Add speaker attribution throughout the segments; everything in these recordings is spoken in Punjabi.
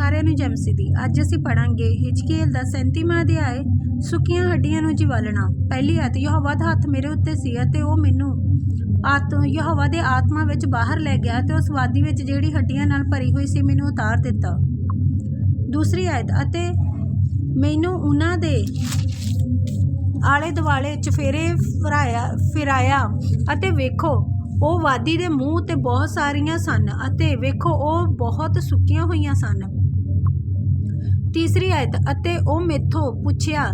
Speaker 1: ਸਾਰਿਆਂ ਨੂੰ ਜੈਮਸੀ ਦੀ ਅੱਜ ਅਸੀਂ ਪੜਾਂਗੇ ਹਿਜਕੀਏਲ ਦਾ 37ਵਾਂ ਅਧਿਆਇ, ਸੁੱਕੀਆਂ ਹੱਡੀਆਂ ਨੂੰ ਜਿਵਾਲਣਾ। ਪਹਿਲੀ ਆਇਤ, ਯਹੋਵਾ ਦਾ ਹੱਥ ਮੇਰੇ ਉੱਤੇ ਸੀ ਅਤੇ ਉਹ ਮੈਨੂੰ ਆਤਮ ਯਹੋਵਾ ਦੇ ਆਤਮਾ ਵਿੱਚ ਬਾਹਰ ਲੈ ਗਿਆ ਤੇ ਉਸ ਵਾਦੀ ਵਿੱਚ ਜਿਹੜੀ ਹੱਡੀਆਂ ਨਾਲ ਭਰੀ ਹੋਈ ਸੀ ਮੈਨੂੰ ਉਤਾਰ ਦਿੱਤਾ। ਦੂਸਰੀ ਆਇਤ, ਅਤੇ ਮੈਨੂੰ ਉਹਨਾਂ ਦੇ ਆਲੇ ਦੁਆਲੇ ਚਫੇਰੇ ਫਰਾਇਆ, ਫਿਰਾਇਆ ਅਤੇ ਵੇਖੋ, ਉਹ ਵਾਦੀ ਦੇ ਮੂੰਹ ਤੇ ਬਹੁਤ ਸਾਰੀਆਂ ਸਨ ਅਤੇ ਵੇਖੋ, ਉਹ ਬਹੁਤ ਸੁੱਕੀਆਂ ਹੋਈਆਂ ਸਨ। ਤੀਸਰੀ ਆਇਤ, ਅਤੇ ਉਹ ਮੇਥੋਂ ਪੁੱਛਿਆ,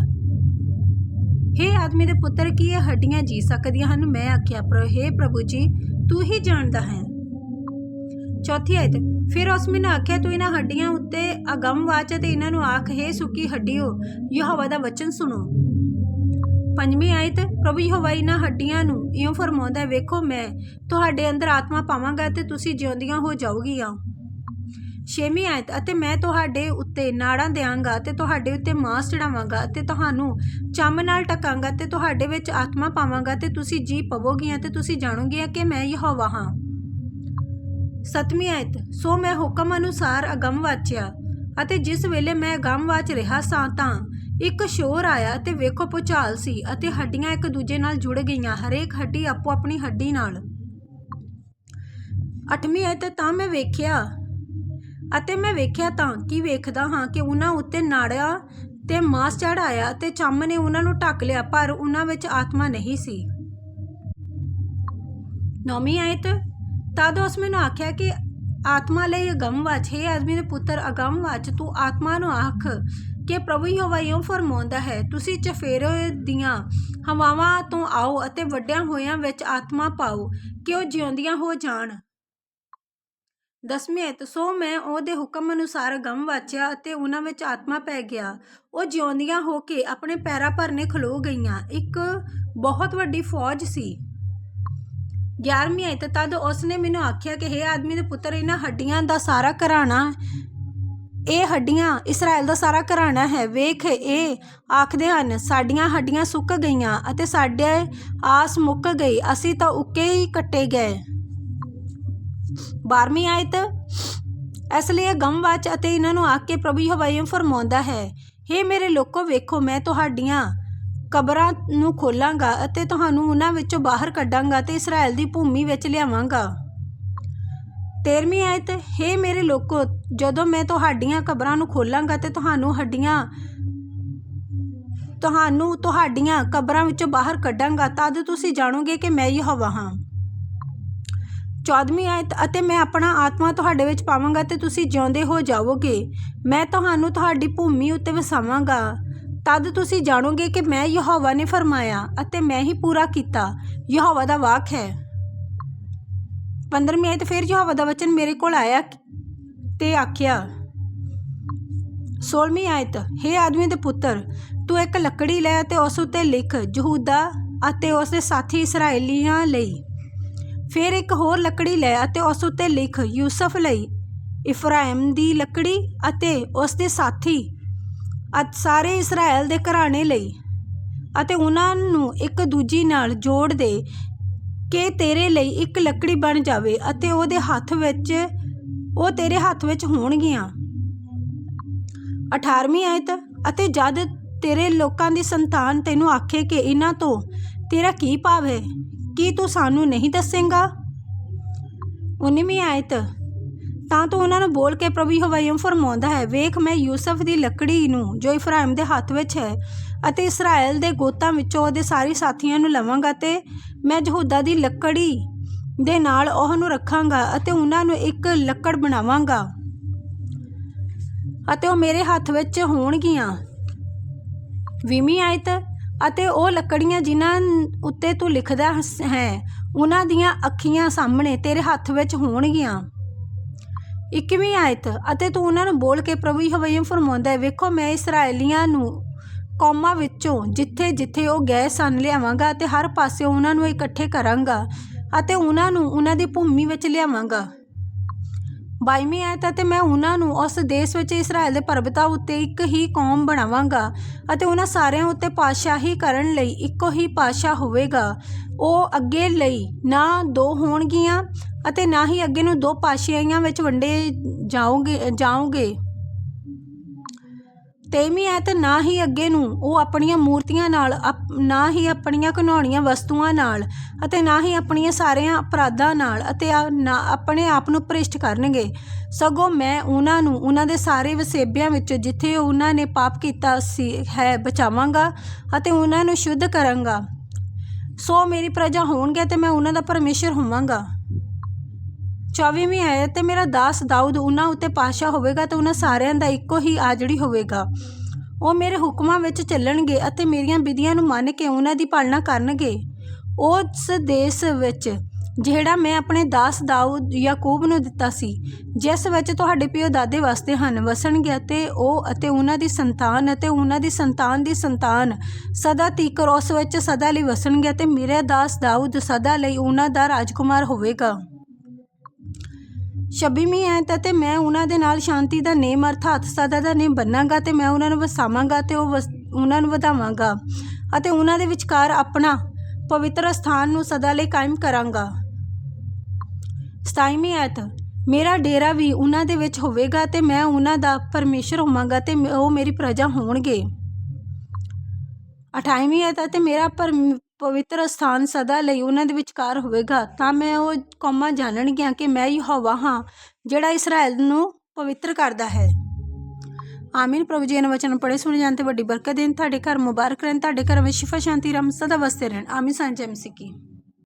Speaker 1: ਹੇ ਆਦਮੀ ਦੇ ਪੁੱਤਰ, ਕੀ ਇਹ ਹੱਡੀਆਂ ਜੀ ਸਕਦੀਆਂ ਹਨ? ਮੈਂ ਆਖਿਆ, ਪਰ, ਹੇ ਪ੍ਰਭੂ ਜੀ, ਤੂੰ ਹੀ ਜਾਣਦਾ ਹੈ। ਚੌਥੀ ਆਇਤ, ਫਿਰ ਉਸ ਮੈਨੂੰ ਆਖਿਆ, ਤੂੰ ਇਹਨਾਂ ਹੱਡੀਆਂ ਉੱਤੇ ਅਗੰਮ ਵਾਚ ਤੇ ਇਹਨਾਂ ਨੂੰ ਆਖ, ਹੈ ਸੁੱਕੀ ਹੱਡੀਓ, ਯਹੋਵਾ ਦਾ ਵਚਨ ਸੁਣੋ। ਪੰਜਵੀਂ ਆਇਤ, ਪ੍ਰਭੂ ਯਹੋਵਾ ਇਹਨਾਂ ਹੱਡੀਆਂ ਨੂੰ ਇਉਂ ਫਰਮਾਉਂਦਾ ਵੇਖੋ ਮੈਂ ਤੁਹਾਡੇ ਅੰਦਰ ਆਤਮਾ ਪਾਵਾਂਗਾ, ਤੇ ਤੁਸੀਂ ਜਿਉਂਦੀਆਂ ਹੋ ਜਾਓਗੀਆਂ ਛੇਵੀਂ ਆਇਤ, ਅਤੇ ਮੈਂ ਤੁਹਾਡੇ ਉੱਤੇ ਨਾੜਾਂ ਦਿਆਂਗਾ ਤੇ ਤੁਹਾਡੇ ਉੱਤੇ ਮਾਂਸ ਚੜਾਵਾਂਗਾ ਤੇ ਤੁਹਾਨੂੰ ਚੰਮ ਨਾਲ ਟਕਾਂਗਾ ਤੇ ਤੁਹਾਡੇ ਵਿੱਚ ਆਤਮਾ ਪਾਵਾਂਗਾ ਤੇ ਤੁਸੀਂ ਜੀ ਪਵੋਗੀਆਂ ਤੇ ਤੁਸੀਂ ਜਾਣੋਗੀਆਂ ਕਿ ਮੈਂ ਯਹੋਵਾ ਹਾਂ। ਸਤਵੀਂ ਆਇਤ, ਸੋ ਮੈਂ ਹੁਕਮ ਅਨੁਸਾਰ ਅਗੰਮ ਵਾਚਿਆ, ਅਤੇ ਜਿਸ ਵੇਲੇ ਮੈਂ ਅਗੰਮ ਵਾਚ ਰਿਹਾ ਸਾਂ ਤਾਂ ਇੱਕ ਸ਼ੋਰ ਆਇਆ ਤੇ ਵੇਖੋ ਭੁਚਾਲ ਸੀ, ਅਤੇ ਹੱਡੀਆਂ ਇੱਕ ਦੂਜੇ ਨਾਲ ਜੁੜ ਗਈਆਂ, ਹਰੇਕ ਹੱਡੀ ਆਪੋ ਆਪਣੀ ਹੱਡੀ ਨਾਲ। ਅੱਠਵੀਂ ਆਇਤ, ਤਾਂ ਮੈਂ ਵੇਖਿਆ ਅਤੇ ਮੈਂ ਵੇਖਿਆ ਤਾਂ ਕੀ ਵੇਖਦਾ ਹਾਂ ਕਿ ਉਹਨਾਂ ਉੱਤੇ ਨਾੜਿਆ ਤੇ ਮਾਸ ਚੜ ਆਇਆ ਤੇ ਚੰਮ ਨੇ ਉਹਨਾਂ ਨੂੰ ਢੱਕ ਲਿਆ, ਪਰ ਉਹਨਾਂ ਵਿੱਚ ਆਤਮਾ ਨਹੀਂ ਸੀ। ਨੌਵੀਂ ਆਇਤ, ਤਦ ਉਸ ਮੈਨੂੰ ਆਖਿਆ ਕਿ ਆਤਮਾ ਲਈ ਅਗਮ ਵਾਚ, ਹੈ ਆਦਮੀ ਦੇ ਪੁੱਤਰ, ਅਗਮ ਵਾਚ, ਤੂੰ ਆਤਮਾ ਨੂੰ ਆਖ ਕਿ ਪ੍ਰਭੂ ਯਹੋਵਾ ਇਉਂ ਫਰਮਾਉਂਦਾ ਹੈ, ਤੁਸੀਂ ਚਫੇਰੇ ਦੀਆਂ ਹਵਾਵਾਂ ਤੋਂ ਆਓ ਅਤੇ ਵੱਡਿਆਂ ਹੋਇਆਂ ਵਿੱਚ ਆਤਮਾ ਪਾਓ, ਕਿ ਉਹ ਜਿਉਂਦੀਆਂ ਹੋ ਜਾਣ। ਦਸਵੀਂ ਆਇਤ ਸੋ ਮੈਂ ਉਹਦੇ ਹੁਕਮ ਅਨੁਸਾਰ ਗਮ ਵਾਚਿਆ ਅਤੇ ਉਹਨਾਂ ਵਿੱਚ ਆਤਮਾ ਪੈ ਗਿਆ। ਉਹ ਜਿਉਂਦੀਆਂ ਹੋ ਕੇ ਆਪਣੇ ਪੈਰਾਂ ਭਰਨੇ ਖਲੋ ਗਈਆਂ। ਇੱਕ ਬਹੁਤ ਵੱਡੀ ਫੌਜ ਸੀ। 11ਵੀਂ ਆਇਤ ਤਦ ਉਸਨੇ ਮੈਨੂੰ ਆਖਿਆ ਕਿ हे ਆਦਮੀ ਦੇ ਪੁੱਤਰ, ਇਹਨਾਂ ਹੱਡੀਆਂ ਦਾ ਸਾਰਾ ਘਰਾਣਾ, ਇਹ ਹੱਡੀਆਂ ਇਸਰਾਇਲ ਦਾ ਸਾਰਾ ਘਰਾਣਾ ਹੈ। ਵੇਖ, ਇਹ ਆਖਦੇ ਹਨ, ਸਾਡੀਆਂ ਹੱਡੀਆਂ ਸੁੱਕ ਗਈਆਂ ਅਤੇ ਸਾਡੇ ਆਸ ਮੁੱਕ ਗਈ। ਅਸੀਂ ਤਾਂ ਉੱਕੇ ਹੀ ਕੱਟੇ ਗਏ। 12ਵੀਂ ਆਇਤ। ਇਸ ਲਈ ਇਹ ਗਮਵਾਚ ਅਤੇ ਇਹਨਾਂ ਨੂੰ ਆਖ ਕੇ ਪ੍ਰਭੂ ਯਹੋਵਾ ਫਰਮਾਉਂਦਾ ਹੈ हे ਮੇਰੇ ਲੋਕੋ, ਵੇਖੋ, ਮੈਂ ਤੁਹਾਡੀਆਂ ਕਬਰਾਂ ਨੂੰ ਖੋਲਾਂਗਾ ਅਤੇ ਤੁਹਾਨੂੰ ਉਹਨਾਂ ਵਿੱਚੋਂ ਬਾਹਰ ਕੱਢਾਂਗਾ ਤੇ ਇਸਰਾਇਲ ਦੀ ਭੂਮੀ ਵਿੱਚ ਲਿਆਵਾਂਗਾ। 13ਵੀਂ ਆਇਤ हे ਮੇਰੇ ਲੋਕੋ, ਜਦੋਂ ਮੈਂ ਤੁਹਾਡੀਆਂ ਕਬਰਾਂ ਨੂੰ ਖੋਲਾਂਗਾ ਤੇ ਤੁਹਾਨੂੰ ਹੱਡੀਆਂ, ਤੁਹਾਨੂੰ ਤੁਹਾਡੀਆਂ ਕਬਰਾਂ ਵਿੱਚੋਂ ਬਾਹਰ ਕੱਢਾਂਗਾ, ਤਦ ਤੁਸੀਂ ਜਾਣੋਗੇ ਕਿ ਮੈਂ ਹੀ ਹਵਾ ਹਾਂ। 14ਵੀਂ ਆਇਤ, ਅਤੇ ਮੈਂ ਆਪਣਾ ਆਤਮਾ ਤੁਹਾਡੇ ਵਿੱਚ ਪਾਵਾਂਗਾ ਤੇ ਤੁਸੀਂ ਜਿਉਂਦੇ ਹੋ ਜਾਵੋਗੇ। ਮੈਂ ਤੁਹਾਨੂੰ ਤੁਹਾਡੀ ਭੂਮੀ ਉੱਤੇ ਵਸਾਵਾਂਗਾ। ਤਦ ਤੁਸੀਂ ਜਾਣੋਗੇ ਕਿ ਮੈਂ ਯਹੋਵਾ ਨੇ ਫਰਮਾਇਆ, ਅਤੇ ਮੈਂ ਹੀ ਪੂਰਾ ਕੀਤਾ। ਯਹੋਵਾ ਦਾ ਵਾਕ ਹੈ। 15ਵੀਂ ਆਇਤ, ਫਿਰ ਯਹੋਵਾ ਦਾ ਵਚਨ ਮੇਰੇ ਕੋਲ ਆਇਆ ਤੇ ਆਖਿਆ 16ਵੀਂ ਆਇਤ हे ਆਦਮੀ ਦੇ ਪੁੱਤਰ, ਤੂੰ ਇੱਕ ਲੱਕੜੀ ਲੈ ਤੇ ਉਸ ਉੱਤੇ ਲਿਖ, ਯਹੂਦਾ ਅਤੇ ਉਸ ਦੇ ਸਾਥੀ ਇਸਰਾਏਲੀਆਂ ਲਈ। ਫਿਰ ਇੱਕ ਹੋਰ ਲੱਕੜੀ ਲੈ ਅਤੇ ਉਸ ਉੱਤੇ ਲਿਖ ਯੂਸਫ ਲਈ, ਇਫਰਾਇਮ ਦੀ ਲੱਕੜੀ ਅਤੇ ਉਸ ਦੇ ਸਾਥੀ, ਅਤੇ ਸਾਰੇ ਇਸਰਾਇਲ ਦੇ ਘਰਾਣੇ ਲਈ, ਅਤੇ ਉਹਨਾਂ ਨੂੰ ਇੱਕ ਦੂਜੀ ਨਾਲ ਜੋੜ ਦੇ ਕਿ ਤੇਰੇ ਲਈ ਇੱਕ ਲੱਕੜੀ ਬਣ ਜਾਵੇ ਅਤੇ ਉਹਦੇ ਹੱਥ ਵਿੱਚ, ਉਹ ਤੇਰੇ ਹੱਥ ਵਿੱਚ ਹੋਣਗੀਆਂ। 18ਵੀਂ ਆਇਤ, ਅਤੇ ਜਦ ਤੇਰੇ ਲੋਕਾਂ ਦੀ ਸੰਤਾਨ ਤੈਨੂੰ ਆਖੇ ਕਿ ਇਹਨਾਂ ਤੋਂ ਤੇਰਾ ਕੀ ਭਾਵ ਹੈ? ਕੀ ਤੂੰ ਸਾਨੂੰ ਨਹੀਂ ਦੱਸੇਂਗਾ? 19ਵੀਂ ਆਇਤ, ਤਾਂ ਤੂੰ ਉਹਨਾਂ ਨੂੰ ਬੋਲ ਕੇ ਪ੍ਰਭੂ ਯਹੋਵਾ ਫਰਮਾਉਂਦਾ ਹੈ, ਵੇਖ ਮੈਂ ਯੂਸਫ ਦੀ ਲੱਕੜੀ ਨੂੰ, ਜੋ ਇਫਰਾਇਮ ਦੇ ਹੱਥ ਵਿੱਚ ਹੈ ਅਤੇ ਇਸਰਾਇਲ ਦੇ ਗੋਤਾਂ ਵਿੱਚੋਂ ਉਹਦੇ ਸਾਰੇ ਸਾਥੀਆਂ ਨੂੰ ਲਵਾਂਗਾ ਤੇ ਮੈਂ ਯਹੂਦਾ ਦੀ ਲੱਕੜੀ ਦੇ ਨਾਲ ਉਹ ਨੂੰ ਰੱਖਾਂਗਾ ਅਤੇ ਉਹਨਾਂ ਨੂੰ ਇੱਕ ਲੱਕੜ ਬਣਾਵਾਂਗਾ। ਅਤੇ ਉਹ ਮੇਰੇ ਹੱਥ ਵਿੱਚ ਹੋਣਗੀਆਂ। ਵੀਹਵੀਂ ਆਇਤ ਅਤੇ ਉਹ ਲੱਕੜੀਆਂ ਜਿਨ੍ਹਾਂ ਉੱਤੇ ਤੂੰ ਲਿਖਦਾ ਹਸ- ਹੈ, ਉਹਨਾਂ ਦੀਆਂ ਅੱਖੀਆਂ ਸਾਹਮਣੇ ਤੇਰੇ ਹੱਥ ਵਿੱਚ ਹੋਣਗੀਆਂ। 21ਵੀਂ ਆਇਤ, ਅਤੇ ਤੂੰ ਉਹਨਾਂ ਨੂੰ ਬੋਲ ਕੇ ਪ੍ਰਭੂ ਯਹੋਵਾ ਫਰਮਾਉਂਦਾ ਹੈ, ਵੇਖੋ ਮੈਂ ਇਸਰਾਏਲੀਆਂ ਨੂੰ ਕੌਮਾਂ ਵਿੱਚੋਂ ਜਿੱਥੇ ਜਿੱਥੇ ਉਹ ਗਏ ਸਨ ਲਿਆਵਾਂਗਾ ਤੇ ਹਰ ਪਾਸੇ ਉਹਨਾਂ ਨੂੰ ਇਕੱਠੇ ਕਰਾਂਗਾ ਅਤੇ ਉਹਨਾਂ ਨੂੰ ਉਹਨਾਂ ਦੀ ਭੂਮੀ ਵਿੱਚ ਲਿਆਵਾਂਗਾ। 22ਵੀਂ ਆਇਤ ਅਤੇ ਮੈਂ ਉਹਨਾਂ ਨੂੰ ਉਸ ਦੇਸ਼ ਵਿੱਚ ਇਸਰਾਇਲ ਦੇ ਪਰਬਤਾਂ ਉੱਤੇ ਇੱਕ ਹੀ ਕੌਮ ਬਣਾਵਾਂਗਾ ਅਤੇ ਉਹਨਾਂ ਸਾਰਿਆਂ ਉੱਤੇ ਪਾਤਸ਼ਾਹੀ ਕਰਨ ਲਈ ਇੱਕੋ ਹੀ ਪਾਤਸ਼ਾਹ ਹੋਵੇਗਾ। ਉਹ ਅੱਗੇ ਲਈ ਨਾ ਦੋ ਹੋਣਗੀਆਂ ਅਤੇ ਨਾ ਹੀ ਅੱਗੇ ਨੂੰ ਦੋ ਪਾਤਸ਼ਾਹੀਆਂ ਵਿੱਚ ਵੰਡੇ ਜਾਓਗੇ ਜਾਓਗੇ। ਤੇਵੀਂ ਐਤ ਨਾ ਹੀ ਅੱਗੇ ਨੂੰ ਉਹ ਆਪਣੀਆਂ ਮੂਰਤੀਆਂ ਨਾਲ, ਅਪ- ਨਾ ਹੀ ਆਪਣੀਆਂ ਘਿਨਾਉਣੀਆਂ ਵਸਤੂਆਂ ਨਾਲ ਅਤੇ ਨਾ ਹੀ ਆਪਣੀਆਂ ਸਾਰਿਆਂ ਅਪਰਾਧਾਂ ਨਾਲ ਅਤੇ ਨਾ, ਆਪਣੇ ਆਪ ਨੂੰ ਭ੍ਰਿਸ਼ਟ ਕਰਨਗੇ। ਸਗੋਂ ਮੈਂ ਉਹਨਾਂ ਨੂੰ, ਉਹਨਾਂ ਦੇ ਸਾਰੇ ਵਸੇਬਿਆਂ ਵਿੱਚ ਜਿੱਥੇ ਉਹਨਾਂ ਨੇ ਪਾਪ ਕੀਤਾ ਸੀ, ਹੈ, ਬਚਾਵਾਂਗਾ ਅਤੇ ਉਹਨਾਂ ਨੂੰ ਸ਼ੁੱਧ ਕਰਾਂਗਾ। ਸੋ ਮੇਰੀ ਪ੍ਰਜਾ ਹੋਣਗੇ ਤੇ ਮੈਂ ਉਹਨਾਂ ਦਾ ਪਰਮੇਸ਼ਰ ਹੋਵਾਂਗਾ। 24ਵੀਂ ਆਇਤ ਤੇ ਮੇਰਾ ਦਾਸ ਦਾਊਦ ਉਹਨਾਂ ਉੱਤੇ ਪਾਸ਼ਾ ਹੋਵੇਗਾ ਤੇ ਉਹਨਾਂ ਸਾਰਿਆਂ ਦਾ ਇੱਕੋ ਹੀ ਆਜੜੀ ਹੋਵੇਗਾ। ਉਹ ਮੇਰੇ ਹੁਕਮਾਂ ਵਿੱਚ ਚੱਲਣਗੇ ਅਤੇ ਮੇਰੀਆਂ ਵਿਧੀਆਂ ਨੂੰ ਮੰਨ ਕੇ ਉਹਨਾਂ ਦੀ ਪਾਲਣਾ ਕਰਨਗੇ। ਉਸ ਦੇਸ਼ ਵਿੱਚ ਜਿਹੜਾ ਮੈਂ ਆਪਣੇ ਦਾਸ ਦਾਊਦ ਯਾਕੂਬ ਨੂੰ ਦਿੱਤਾ ਸੀ, ਜਿਸ ਵਿੱਚ ਤੁਹਾਡੇ ਪਿਓ ਦਾਦੇ ਵਾਸਤੇ ਹਨ, ਵਸਣਗੇ ਅਤੇ ਉਹ ਅਤੇ ਉਹਨਾਂ ਦੀ ਸੰਤਾਨ ਅਤੇ ਉਹਨਾਂ ਦੀ ਸੰਤਾਨ ਦੀ ਸੰਤਾਨ ਸਦਾ ਤੀਕਰ ਉਸ ਵਿੱਚ ਸਦਾ ਲਈ ਵਸਣਗੇ ਅਤੇ ਮੇਰੇ ਦਾਸ ਦਾਊਦ ਸਦਾ ਲਈ ਉਹਨਾਂ ਦਾ ਰਾਜਕੁਮਾਰ ਹੋਵੇਗਾ। ਛੱਬੀਵੀਂ ਐਤ ਅਤੇ ਮੈਂ ਉਹਨਾਂ ਦੇ ਨਾਲ ਸ਼ਾਂਤੀ ਦਾ ਨੇਮ ਅਰਥਾਤ ਸਦਾ ਦਾ ਨੇਮ ਬੰਨਾਂਗਾ ਤੇ ਮੈਂ ਉਹਨਾਂ ਨੂੰ ਵਸਾਵਾਂਗਾ ਤੇ ਉਹ ਵਸ- ਉਹਨਾਂ ਨੂੰ ਵਧਾਵਾਂਗਾ ਅਤੇ ਉਹਨਾਂ ਦੇ ਵਿਚਕਾਰ ਆਪਣਾ ਪਵਿੱਤਰ ਸਥਾਨ ਨੂੰ ਸਦਾ ਲਈ ਕਾਇਮ ਕਰਾਂਗਾ। ਸਤਾਈਵੀਂ ਐਤ ਮੇਰਾ ਡੇਰਾ ਵੀ ਉਹਨਾਂ ਦੇ ਵਿੱਚ ਹੋਵੇਗਾ ਤੇ ਮੈਂ ਉਹਨਾਂ ਦਾ ਪਰਮੇਸ਼ਰ ਹੋਵਾਂਗਾ ਤੇ ਮ- ਉਹ ਮੇਰੀ ਪ੍ਰਜਾ ਹੋਣਗੇ। ਅਠਾਈਵੀਂ ਐਤ ਅਤੇ ਮੇਰਾ ਪਰਮ- ਪਵਿੱਤਰ ਸਥਾਨ ਸਦਾ ਲਈ ਉਹਨਾਂ ਦੇ ਵਿਚਕਾਰ ਹੋਵੇਗਾ, ਤਾਂ ਮੈਂ ਉਹ ਕੌਮਾਂ ਜਾਣਨਗੀਆਂ ਕਿ ਮੈਂ ਯਹੋਵਾ ਹਾਂ, ਜਿਹੜਾ ਇਸਰਾਇਲ ਨੂੰ ਪਵਿੱਤਰ ਕਰਦਾ ਹੈ। ਆਮੀਨ। ਪ੍ਰਭੂ ਜੀ ਨੇ ਵਚਨ ਪੜੇ ਸੁਣੇ ਜਾਣ ਤੇ ਵੱਡੀ ਬਰਕਤ ਦੇਣ। ਤੁਹਾਡੇ ਘਰ ਮੁਬਾਰਕ ਰਹਿਣ, ਤੁਹਾਡੇ ਘਰ ਵਿੱਚ ਸ਼ਿਫਾ, ਸ਼ਾਂਤੀ ਰਮ ਸਦਾ ਵਸਤੇ ਰਹਿਣ। ਆਮੀਨ। ਸਾਂਝ ਮਸੀਹ ਕੀ।